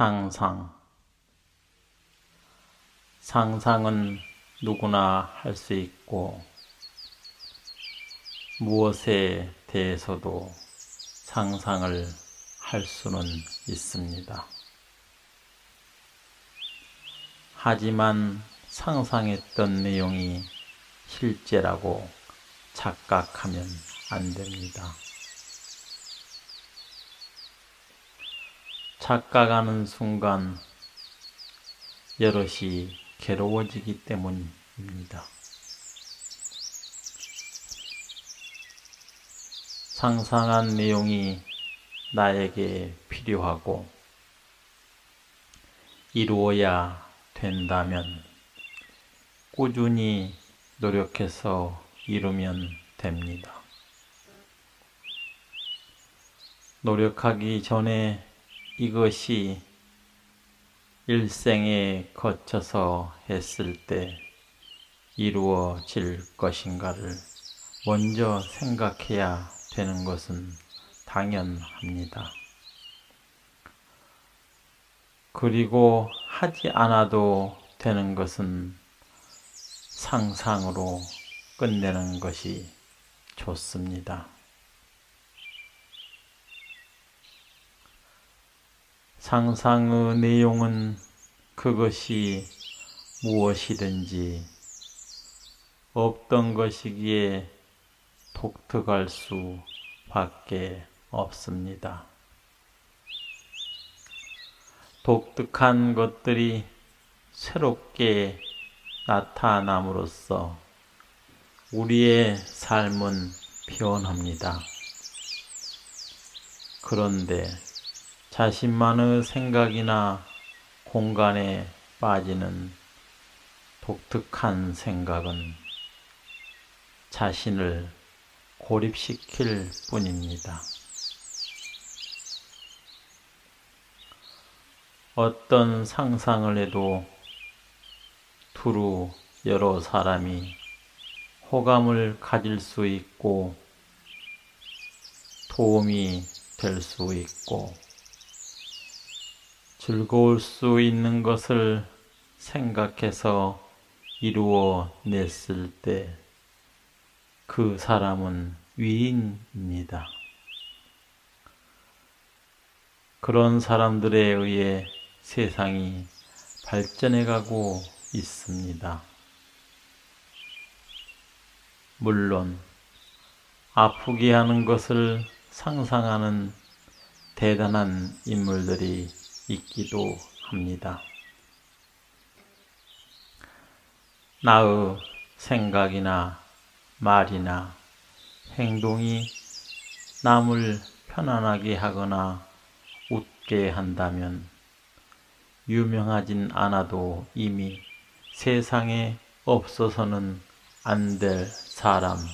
상상 상상은 누구나 할 수 있고 무엇에 대해서도 상상을 할 수는 있습니다. 하지만 상상했던 내용이 실제라고 착각하면 안 됩니다. 착각하는 순간 여럿이 괴로워지기 때문입니다. 상상한 내용이 나에게 필요하고 이루어야 된다면 꾸준히 노력해서 이루면 됩니다. 노력하기 전에 이것이 일생에 거쳐서 했을 때 이루어질 것인가를 먼저 생각해야 되는 것은 당연합니다. 그리고 하지 않아도 되는 것은 상상으로 끝내는 것이 좋습니다. 상상의 내용은 그것이 무엇이든지 없던 것이기에 독특할 수 밖에 없습니다. 독특한 것들이 새롭게 나타남으로써 우리의 삶은 변합니다. 그런데 자신만의 생각이나 공간에 빠지는 독특한 생각은 자신을 고립시킬 뿐입니다. 어떤 상상을 해도 두루 여러 사람이 호감을 가질 수 있고 도움이 될 수 있고 즐거울 수 있는 것을 생각해서 이루어 냈을 때 그 사람은 위인입니다. 그런 사람들에 의해 세상이 발전해 가고 있습니다. 물론 아프게 하는 것을 상상하는 대단한 인물들이 있기도 합니다. 나의 생각이나 말이나 행동이 남을 편안하게 하거나 웃게 한다면 유명하진 않아도 이미 세상에 없어서는 안 될 사람입니다.